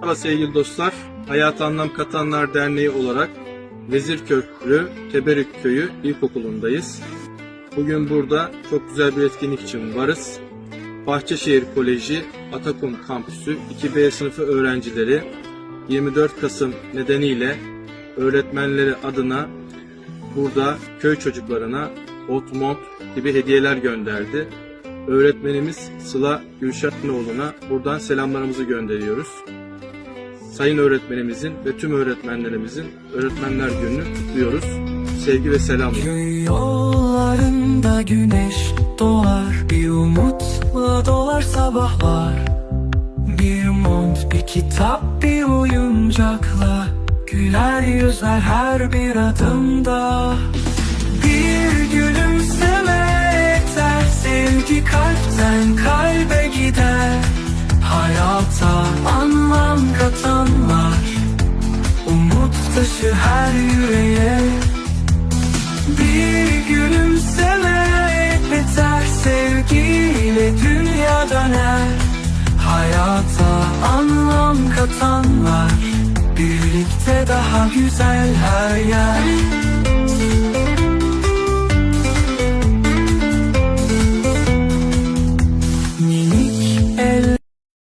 Merhaba sevgili dostlar. Hayat Anlam Katanlar Derneği olarak Vezirköprü Teberük Köyü İlkokulu'ndayız. Bugün burada çok güzel bir etkinlik için varız. Bahçeşehir Koleji Atakum Kampüsü 2B sınıfı öğrencileri 24 Kasım nedeniyle öğretmenleri adına burada köy çocuklarına ot mont gibi hediyeler gönderdi. Öğretmenimiz Sıla Gülşanoğlu'na buradan selamlarımızı gönderiyoruz. Sayın öğretmenimizin ve tüm öğretmenlerimizin Öğretmenler Günü'nü kutluyoruz. Sevgi ve selamla. Köy yollarında güneş doğar Bir umutla dolar sabahlar Bir mont, bir kitap, bir oyuncakla Güler yüzler her bir adımda gülümsemek biter Sevgiyle dünya döner. Hayata anlam katanlar Birlikte daha güzel her yer. Mini